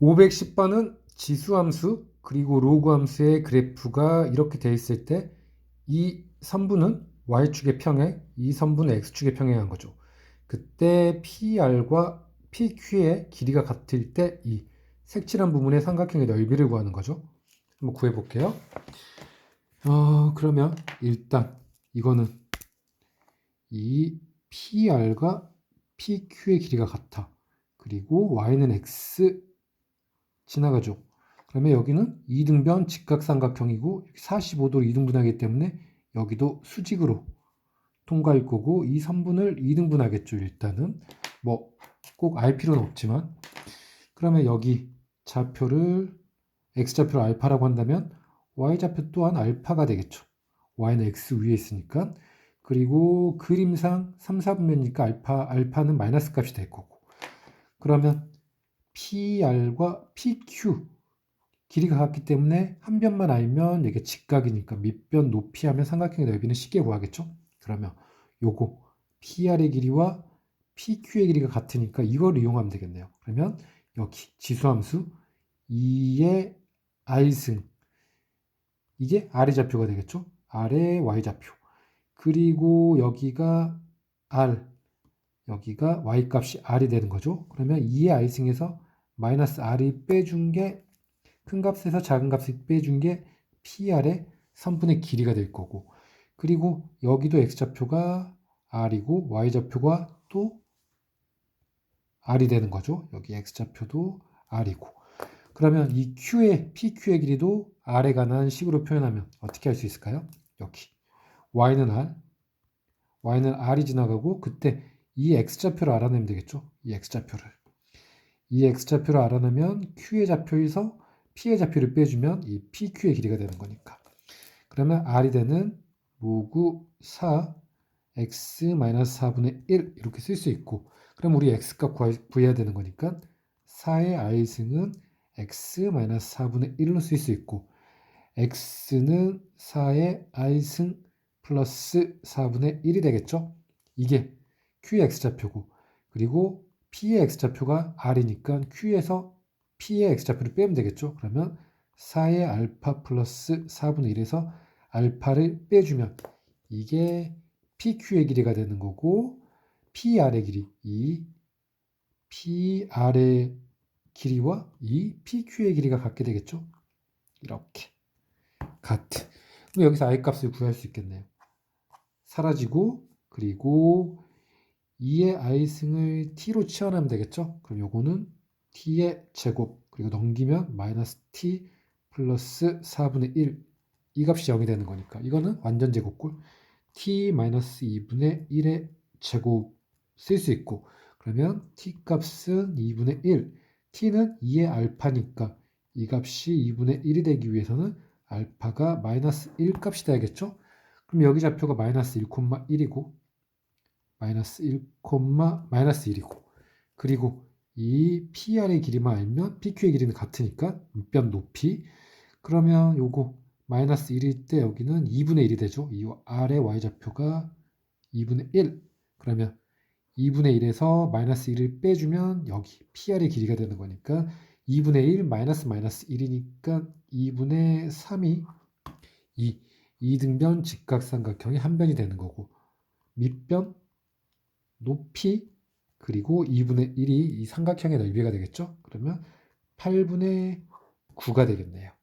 510번은 지수함수 그리고 로그함수의 그래프가 이렇게 돼 있을 때 이 선분은 y축의 평행, 이 선분은 x축의 평행한 거죠. 그때 PR과 PQ의 길이가 같을 때 이 색칠한 부분의 삼각형의 넓이를 구하는 거죠. 한번 구해 볼게요. 어, 그러면 일단 이거는 이 PR과 PQ의 길이가 같아. 그리고 y는 x 지나가죠. 그러면 여기는 이등변 직각삼각형이고 45도로 이등분하기 때문에 여기도 수직으로 통과할 거고 이 선분을 이등분하겠죠. 일단은 뭐 꼭 알 필요는 없지만 그러면 여기 좌표를 x좌표를 알파라고 한다면 y좌표 또한 알파가 되겠죠. y는 x 위에 있으니까 그리고 그림상 3, 4분면이니까 알파, 알파는 마이너스 값이 될 거고 그러면 PR과 PQ 길이가 같기 때문에 한 변만 알면 이게 직각이니까 밑변 높이 하면 삼각형의 넓이는 쉽게 구하겠죠? 그러면 요거 PR의 길이와 PQ의 길이가 같으니까 이걸 이용하면 되겠네요. 그러면 여기 지수함수 2의 R승 이게 R의 좌표가 되겠죠? R의 Y좌표 그리고 여기가 R 여기가 Y값이 R이 되는 거죠. 그러면 2의 R승에서 마이너스 R이 빼준 게 큰 값에서 작은 값을 빼준 게 PR의 선분의 길이가 될 거고 그리고 여기도 X좌표가 R이고 Y좌표가 또 R이 되는 거죠. 여기 X좌표도 R이고 그러면 이 Q의 PQ의 길이도 R에 관한 식으로 표현하면 어떻게 할 수 있을까요? 여기 Y는 R Y는 R이 지나가고 그때 이 X좌표를 알아내면 되겠죠. 이 X좌표를 이 X좌표를 알아내면 Q의 좌표에서 P의 좌표를 빼주면 이 PQ의 길이가 되는 거니까. 그러면 R이 되는 로그 4 x-4분의 1 이렇게 쓸 수 있고 그럼 우리 x값 구해야 되는 거니까 4의 r승은 x-4분의 1로 쓸 수 있고 x는 4의 r승 플러스 4분의 1이 되겠죠? 이게 q의 x좌표고 그리고 p의 x좌표가 r이니까 q에서 p의 x좌표를 빼면 되겠죠? 그러면 4의 알파 플러스 4분의 1에서 알파를 빼주면 이게 PQ의 길이가 되는 거고 PR의 길이 이 PR의 길이와 이 PQ의 길이가 같게 되겠죠? 이렇게 같은 그럼 여기서 I 값을 구할 수 있겠네요. 사라지고 그리고 2의 i승을 t로 치환하면 되겠죠? 그럼 요거는 t의 제곱 그리고 넘기면 마이너스 t 플러스 4분의 1 이 값이 0이 되는 거니까. 이거는 완전 제곱골. T 마이너스 2분의 1의 제곱 쓸 수 있고 그러면 t 값은 2분의 1 t는 2의 알파니까 이 값이 2분의 1이 되기 위해서는 알파가 마이너스 1 값이 돼야겠죠? 그럼 여기 좌표가 마이너스 1,1이고 마이너스 1, 마이너스 1이고. 그리고 이 PR의 길이만 알면 PQ의 길이는 같으니까 밑변 높이. 그러면 요거 마이너스 1일 때 여기는 2분의 1이 되죠. 이 R의 Y좌표가 2분의 1 그러면 2분의 1에서 마이너스 1을 빼주면 여기 PR의 길이가 되는 거니까 2분의 1 마이너스 마이너스 1이니까 2분의 3이 이. 이등변 직각삼각형이 한 변이 되는 거고. 밑변 높이 그리고 2분의 1이 이 삼각형의 넓이가 되겠죠? 그러면 8분의 9가 되겠네요.